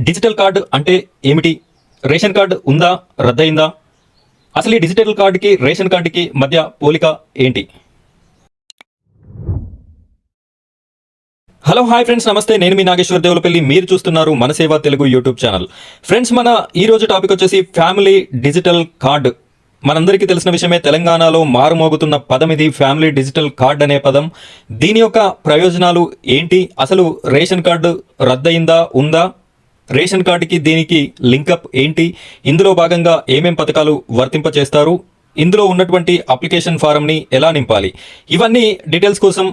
Digital card అంటే ఏమిటి? Ration card ఉందా? రద్దయిందా? అసలు ఈ డిజిటల్ కార్డుకి రేషన్ కార్డుకి మధ్య పోలిక ఏంటి? హలో హాయ్ ఫ్రెండ్స్ నమస్తే. నేను మీ నాగేశ్వర దేవులపల్లి. మీరు చూస్తున్నారు మన సేవ తెలుగు యూట్యూబ్ ఛానల్. ఫ్రెండ్స్ మన ఈ రోజు టాపిక్ వచ్చేసి ఫ్యామిలీ డిజిటల్ కార్డ్. మనందరికీ తెలిసిన విషయమే తెలంగాణలో మారుమోగుతున్న పదం ఇది ఫ్యామిలీ డిజిటల్ కార్డ్ అనే పదం. దీని యొక్క ప్రయోజనాలు ఏంటి? అసలు రేషన్ కార్డు రద్దయిందా? ఉందా? రేషన్ కార్డుకి దీనికి లింకప్ ఏంటి? ఇందులో భాగంగా ఏమేం పథకాలు వర్తింపచేస్తారు? ఇందులో ఉన్నటువంటి అప్లికేషన్ ఫారంని ఎలా నింపాలి? ఇవన్నీ డీటెయిల్స్ కోసం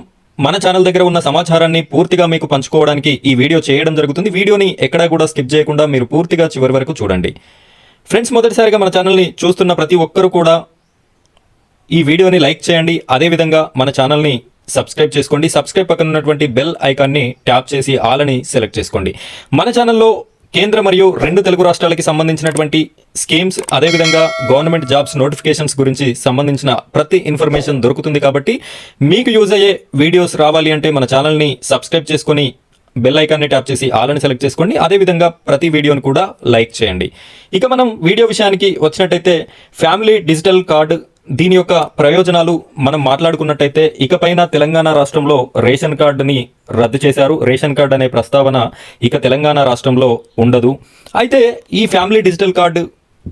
మన ఛానల్ దగ్గర ఉన్న సమాచారాన్ని పూర్తిగా మీకు పంచుకోవడానికి ఈ వీడియో చేయడం జరుగుతుంది. వీడియోని ఎక్కడా కూడా స్కిప్ చేయకుండా మీరు పూర్తిగా చివరి వరకు చూడండి. ఫ్రెండ్స్ మొదటిసారిగా మన ఛానల్ని చూస్తున్న ప్రతి ఒక్కరూ కూడా ఈ వీడియోని లైక్ చేయండి. అదేవిధంగా మన ఛానల్ని సబ్స్క్రైబ్ చేసుకోండి. సబ్స్క్రైబ్ పక్కన ఉన్నటువంటి బెల్ ఐకాన్ని ట్యాప్ చేసి ఆల్ అని సెలెక్ట్ చేసుకోండి. మన ఛానల్లో కేంద్ర మరియు రెండు తెలుగు రాష్ట్రాలకి సంబంధించినటువంటి స్కీమ్స్ అదేవిధంగా గవర్నమెంట్ జాబ్స్ నోటిఫికేషన్స్ గురించి సంబంధించిన ప్రతి ఇన్ఫర్మేషన్ దొరుకుతుంది కాబట్టి మీకు యూజ్ అయ్యే వీడియోస్ రావాలి అంటే మన ఛానల్ని సబ్స్క్రైబ్ చేసుకొని బెల్ ఐకాన్ని ట్యాప్ చేసి ఆల్ సెలెక్ట్ చేసుకోండి. అదేవిధంగా ప్రతి వీడియోని కూడా లైక్ చేయండి. ఇక మనం వీడియో విషయానికి వచ్చినట్టయితే ఫ్యామిలీ డిజిటల్ కార్డు దీని యొక్క ప్రయోజనాలు మనం మాట్లాడుకున్నట్టయితే ఇకపైన తెలంగాణ రాష్ట్రంలో రేషన్ కార్డుని రద్దు చేశారు. రేషన్ కార్డు అనే ప్రస్తావన ఇక తెలంగాణ రాష్ట్రంలో ఉండదు. అయితే ఈ ఫ్యామిలీ డిజిటల్ కార్డు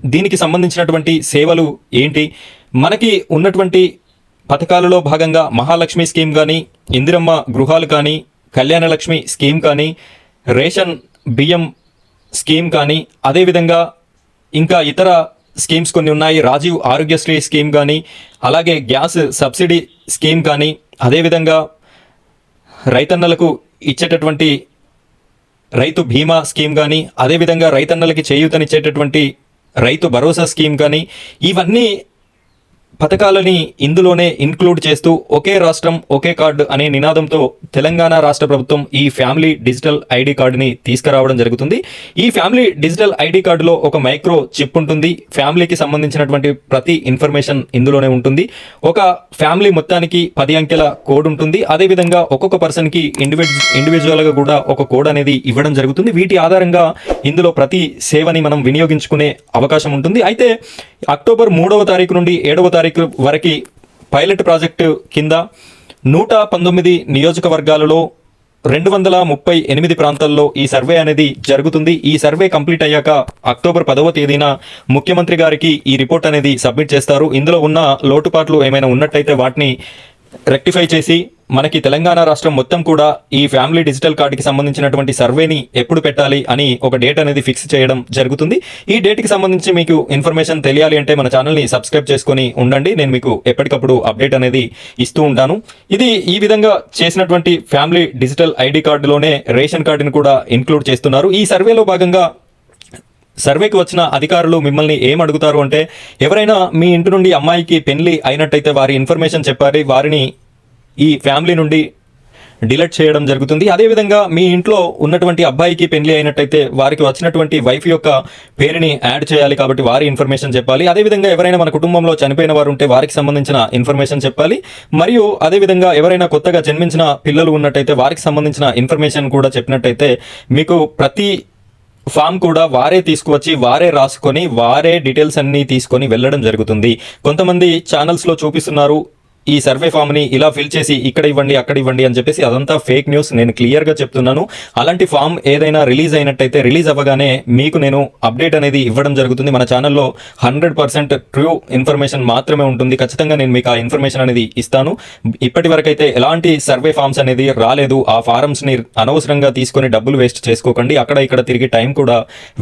దీనికి సంబంధించినటువంటి సేవలు ఏంటి? మనకి ఉన్నటువంటి పథకాలలో భాగంగా మహాలక్ష్మి స్కీమ్ కానీ ఇందిరమ్మ గృహాలు కానీ కళ్యాణలక్ష్మి స్కీమ్ కానీ రేషన్ బియ్యం స్కీమ్ కానీ అదేవిధంగా ఇంకా ఇతర స్కీమ్స్ కొన్ని ఉన్నాయి. రాజీవ్ ఆరోగ్యశ్రీ స్కీమ్ కానీ అలాగే గ్యాస్ సబ్సిడీ స్కీమ్ కానీ అదేవిధంగా రైతన్నలకు ఇచ్చేటటువంటి రైతు బీమా స్కీమ్ కానీ అదేవిధంగా రైతన్నలకి చేయూతనిచ్చేటటువంటి రైతు భరోసా స్కీమ్ కానీ ఇవన్నీ పథకాలని ఇందులోనే ఇన్క్లూడ్ చేస్తూ ఒకే రాష్ట్రం ఒకే కార్డు అనే నినాదంతో తెలంగాణ రాష్ట్ర ప్రభుత్వం ఈ ఫ్యామిలీ డిజిటల్ ఐడి కార్డుని తీసుకురావడం జరుగుతుంది. ఈ ఫ్యామిలీ డిజిటల్ ఐడి కార్డులో ఒక మైక్రో చిప్ ఉంటుంది. ఫ్యామిలీకి సంబంధించినటువంటి ప్రతి ఇన్ఫర్మేషన్ ఇందులోనే ఉంటుంది. ఒక ఫ్యామిలీ మొత్తానికి పది అంకెల కోడ్ ఉంటుంది. అదేవిధంగా ఒక్కొక్క పర్సన్కి ఇండివిజు ఇండివిజువల్గా కూడా ఒక కోడ్ అనేది ఇవ్వడం జరుగుతుంది. వీటి ఆధారంగా ఇందులో ప్రతి సేవని మనం వినియోగించుకునే అవకాశం ఉంటుంది. అయితే అక్టోబర్ మూడవ తారీఖు నుండి ఏడవ తారీఖు వరకు పైలట్ ప్రాజెక్టు కింద నూట పంతొమ్మిది నియోజకవర్గాలలో రెండు వందల ముప్పై ఎనిమిది ప్రాంతాల్లో ఈ సర్వే అనేది జరుగుతుంది. ఈ సర్వే కంప్లీట్ అయ్యాక అక్టోబర్ పదవ తేదీన ముఖ్యమంత్రి గారికి ఈ రిపోర్ట్ అనేది సబ్మిట్ చేస్తారు. ఇందులో ఉన్న లోటుపాట్లు ఏమైనా ఉన్నట్టయితే వాటిని రెక్టిఫై చేసి మనకి తెలంగాణ రాష్ట్రం మొత్తం కూడా ఈ ఫ్యామిలీ డిజిటల్ కార్డుకి సంబంధించినటువంటి సర్వేని ఎప్పుడు పెట్టాలి అని ఒక డేట్ అనేది ఫిక్స్ చేయడం జరుగుతుంది. ఈ డేట్కి సంబంధించి మీకు ఇన్ఫర్మేషన్ తెలియాలి అంటే మన ఛానల్ని సబ్స్క్రైబ్ చేసుకొని ఉండండి. నేను మీకు ఎప్పటికప్పుడు అప్డేట్ అనేది ఇస్తూ ఉంటాను. ఇది ఈ విధంగా చేసినటువంటి ఫ్యామిలీ డిజిటల్ ఐడి కార్డులోనే రేషన్ కార్డుని కూడా ఇన్క్లూడ్ చేస్తున్నారు. ఈ సర్వేలో భాగంగా సర్వేకి వచ్చిన అధికారులు మిమ్మల్ని ఏం అడుగుతారు అంటే ఎవరైనా మీ ఇంటి నుండి అమ్మాయికి పెళ్ళి అయినట్టయితే వారి ఇన్ఫర్మేషన్ చెప్పాలి వారిని ఈ ఫ్యామిలీ నుండి డిలీట్ చేయడం జరుగుతుంది. అదేవిధంగా మీ ఇంట్లో ఉన్నటువంటి అబ్బాయికి పెళ్ళి అయినట్టయితే వారికి వచ్చినటువంటి వైఫ్ యొక్క పేరుని యాడ్ చేయాలి కాబట్టి వారి ఇన్ఫర్మేషన్ చెప్పాలి. అదేవిధంగా ఎవరైనా మన కుటుంబంలో చనిపోయిన వారు ఉంటే వారికి సంబంధించిన ఇన్ఫర్మేషన్ చెప్పాలి. మరియు అదేవిధంగా ఎవరైనా కొత్తగా జన్మించిన పిల్లలు ఉన్నట్టయితే వారికి సంబంధించిన ఇన్ఫర్మేషన్ కూడా చెప్పినట్టయితే మీకు ప్రతి ఫామ్ కూడా వారే తీసుకువచ్చి వారే రాసుకొని వారే డీటెయిల్స్ అన్నీ తీసుకొని వెళ్ళడం జరుగుతుంది. కొంతమంది ఛానల్స్లో చూపిస్తున్నారు. ఈ సర్వే ఫామ్ని ఇలా ఫిల్ చేసి ఇక్కడ ఇవ్వండి అక్కడ ఇవ్వండి అని చెప్పేసి అదంతా ఫేక్ న్యూస్. నేను క్లియర్గా చెప్తున్నాను. అలాంటి ఫామ్ ఏదైనా రిలీజ్ అయినట్టయితే రిలీజ్ అవ్వగానే మీకు నేను అప్డేట్ అనేది ఇవ్వడం జరుగుతుంది. మన ఛానల్లో హండ్రెడ్ పర్సెంట్ ట్రూ ఇన్ఫర్మేషన్ మాత్రమే ఉంటుంది. ఖచ్చితంగా నేను మీకు ఆ ఇన్ఫర్మేషన్ అనేది ఇస్తాను. ఇప్పటి వరకైతే ఎలాంటి సర్వే ఫామ్స్ అనేది రాలేదు. ఆ ఫారమ్స్ని అనవసరంగా తీసుకొని డబ్బులు వేస్ట్ చేసుకోకండి. అక్కడ ఇక్కడ తిరిగి టైం కూడా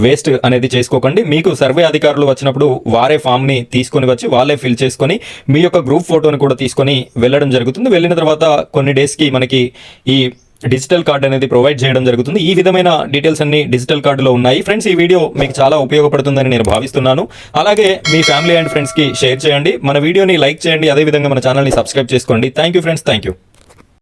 వేస్ట్ అనేది చేసుకోకండి. మీకు సర్వే అధికారులు వచ్చినప్పుడు వారే ఫామ్ని తీసుకొని వచ్చి వాళ్ళే ఫిల్ చేసుకొని మీ యొక్క గ్రూప్ ఫోటోని కూడా తీసుకొని వెళ్ళడం జరుగుతుంది. వెళ్ళిన తర్వాత కొన్ని డేస్కి మనకి ఈ డిజిటల్ కార్డ్ అనేది ప్రొవైడ్ చేయడం జరుగుతుంది. ఈ విధమైన డీటెయిల్స్ అన్ని డిజిటల్ కార్డులో ఉన్నాయి. ఫ్రెండ్స్ ఈ వీడియో మీకు చాలా ఉపయోగపడుతుందని నేను భావిస్తున్నాను. అలాగే మీ ఫ్యామిలీ అండ్ ఫ్రెండ్స్కి షేర్ చేయండి. మన వీడియోని లైక్ చేయండి. అదేవిధంగా మన ఛానల్ని సబ్స్క్రైబ్ చేసుకోండి. Thank you friends thank you